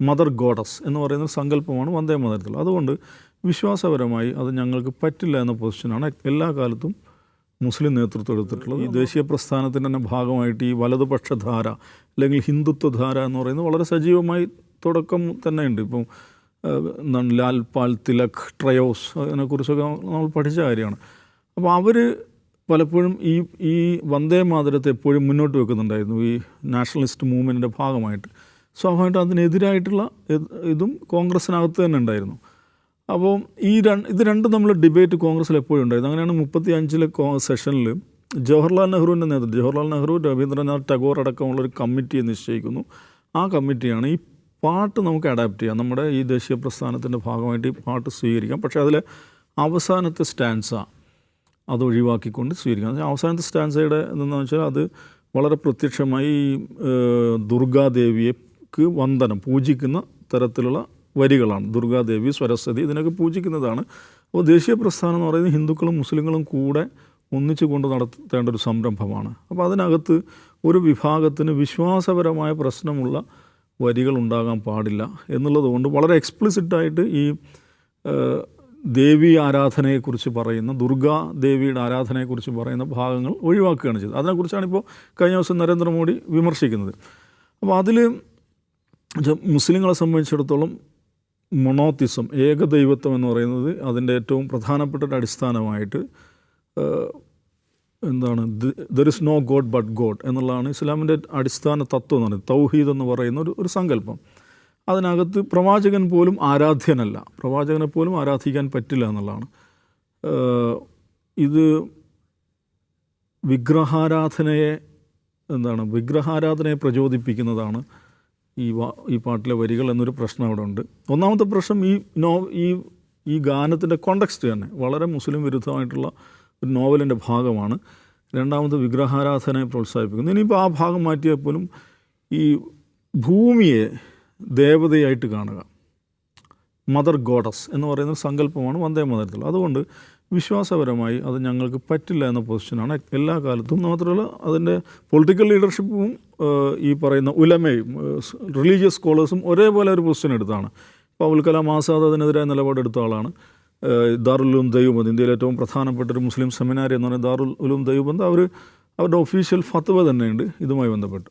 Mother goddess എന്ന് പറയുന്ന സങ്കല്പമാണ് വന്ദേ മാതരത്തിൽ. അതുകൊണ്ട് വിശ്വാസപരമായി അത് ഞങ്ങൾക്ക് പറ്റില്ല എന്ന പൊസിഷനാണ് എല്ലാ കാലത്തും മുസ്ലിം നേതൃത്വം എടുത്തിട്ടുള്ളത്. ഈ ദേശീയ പ്രസ്ഥാനത്തിന്റെ തന്നെ ഭാഗമായിട്ട് ഈ വലതുപക്ഷധാര അല്ലെങ്കിൽ ഹിന്ദുത്വധാര എന്ന് പറയുന്നത് വളരെ സജീവമായി തുടക്കം തന്നെയുണ്ട് ഇപ്പം ഏഹ്, എന്താണ് ലാൽ പാൽ തിലക് ട്രയോസ് അതിനെക്കുറിച്ചൊക്കെ നമ്മൾ പഠിച്ച കാര്യമാണ്. അപ്പോൾ അവർ പലപ്പോഴും ഈ ഈ വന്ദേ മാതരത്തെ എപ്പോഴും മുന്നോട്ട് വെക്കുന്നുണ്ടായിരുന്നു. ഈ നാഷണലിസ്റ്റ് മൂവ്മെന്റിന്റെ ഭാഗമായിട്ട്. സ്വാഭാവികമായിട്ടും അതിനെതിരായിട്ടുള്ള ഇതും കോൺഗ്രസ്സിനകത്ത് തന്നെ ഉണ്ടായിരുന്നു. അപ്പോൾ ഈ രണ്ട് ഇത് രണ്ടും നമ്മൾ ഡിബേറ്റ് കോൺഗ്രസ്സിൽ എപ്പോഴും ഉണ്ടായിരുന്നു. അങ്ങനെയാണ് മുപ്പത്തി അഞ്ചിലെ സെഷനിൽ ജവഹർലാൽ നെഹ്റുവിന്റെ നേതൃത്വം ജവഹർലാൽ നെഹ്റു രവീന്ദ്രനാഥ് ടാഗോർ അടക്കമുള്ള ഒരു കമ്മിറ്റിയെ നിശ്ചയിക്കുന്നു. ആ കമ്മിറ്റിയാണ് ഈ പാട്ട് നമുക്ക് അഡാപ്റ്റ് ചെയ്യാം. നമ്മുടെ ഈ ദേശീയ പ്രസ്ഥാനത്തിന്റെ ഭാഗമായിട്ട് ഈ പാട്ട് സ്വീകരിക്കാം. പക്ഷേ അതിലെ അവസാനത്തെ സ്റ്റാൻസ അത് ഒഴിവാക്കിക്കൊണ്ട് സ്വീകരിക്കാം. അവസാനത്തെ സ്റ്റാൻസയുടെ എന്താണെന്ന് വെച്ചാൽ അത് വളരെ പ്രത്യക്ഷമായി ഈ, ഏഹ്, വന്ദനം പൂജിക്കുന്ന തരത്തിലുള്ള വരികളാണ്. ദുർഗാദേവി സരസ്വതി ഇതിനൊക്കെ പൂജിക്കുന്നതാണ്. അപ്പോൾ ദേശീയ പ്രസ്ഥാനം എന്ന് പറയുന്നത് ഹിന്ദുക്കളും മുസ്ലിങ്ങളും കൂടെ ഒന്നിച്ചു കൊണ്ട് നടത്തേണ്ട ഒരു സംരംഭമാണ്. അപ്പോൾ അതിനകത്ത് ഒരു വിഭാഗത്തിന് വിശ്വാസപരമായ പ്രശ്നമുള്ള വരികൾ ഉണ്ടാകാൻ പാടില്ല എന്നുള്ളതുകൊണ്ട് വളരെ എക്സ്പ്ലിസിറ്റായിട്ട് ഈ ദേവി ആരാധനയെക്കുറിച്ച് പറയുന്ന ദുർഗാ ദേവിയുടെ ആരാധനയെക്കുറിച്ച് പറയുന്ന ഭാഗങ്ങൾ ഒഴിവാക്കുകയാണ് ചെയ്തത്. അതിനെക്കുറിച്ചാണ് ഇപ്പോൾ കഴിഞ്ഞ ദിവസം നരേന്ദ്രമോദി വിമർശിക്കുന്നത്. അപ്പോൾ അതിൽ മുസ്ലിങ്ങളെ സംബന്ധിച്ചിടത്തോളം മൊണോത്തിസം ഏകദൈവത്വം എന്ന് പറയുന്നത് അതിന്റെ ഏറ്റവും പ്രധാനപ്പെട്ട ഒരു അടിസ്ഥാനമായിട്ട് എന്താണ് there is no god but god എന്നുള്ളതാണ് ഇസ്ലാമിന്റെ അടിസ്ഥാന തത്വം എന്ന് പറയുന്നത്. തൗഹീദ് എന്ന് പറയുന്ന ഒരു ഒരു സങ്കല്പം. അതിനകത്ത് പ്രവാചകൻ പോലും ആരാധ്യനല്ല. പ്രവാചകനെ പോലും ആരാധിക്കാൻ പറ്റില്ല എന്നുള്ളതാണ്. ഇത് വിഗ്രഹാരാധനയെ എന്താണ് വിഗ്രഹാരാധനയെ പ്രചോദിപ്പിക്കുന്നതാണ് ഈ ഈ പാട്ടിലെ വരികൾ എന്നൊരു പ്രശ്നം അവിടെ ഉണ്ട്. ഒന്നാമത്തെ പ്രശ്നം ഈ നോ ഈ ഈ ഗാനത്തിന്റെ കോണ്ടക്സ്റ്റ് തന്നെ വളരെ മുസ്ലിം വിരുദ്ധമായിട്ടുള്ള ഒരു നോവലിന്റെ ഭാഗമാണ്. രണ്ടാമത് വിഗ്രഹാരാധനയെ പ്രോത്സാഹിപ്പിക്കുന്നു. ഇനിയിപ്പോൾ ആ ഭാഗം മാറ്റിയാൽ പോലും ഈ ഭൂമിയെ ദേവതയായിട്ട് കാണുക. മദർ ഗോഡസ് എന്ന് പറയുന്ന സങ്കല്പമാണ് വന്ദേ മദരത്തിൽ അതുകൊണ്ട് വിശ്വാസപരമായി അത് ഞങ്ങൾക്ക് പറ്റില്ല എന്ന പൊസിഷനാണ്. എല്ലാ കാലത്തും മാത്രമല്ല അതിന്റെ പൊളിറ്റിക്കൽ ലീഡർഷിപ്പും ഈ പറയുന്ന ഉലമയും റിലീജിയസ് സ്കോളേഴ്സും ഒരേപോലെ ഒരു പൊസിഷൻ എടുത്താണ്. അബുൽ കലാം ആസാദ് അതിനെതിരായ നിലപാടെടുത്ത ആളാണ്. ദാറുൽ ഉലൂം ദൈവബന്ദ് ഇന്ത്യയിലെ ഏറ്റവും പ്രധാനപ്പെട്ട ഒരു മുസ്ലിം സെമിനാരി എന്ന് പറയുന്നത് ദാറുൽ ഉലൂം ദൈവബന്ദ് അവർ അവരുടെ ഒഫീഷ്യൽ ഫത്വ തന്നെയുണ്ട്. ഇതുമായി ബന്ധപ്പെട്ട്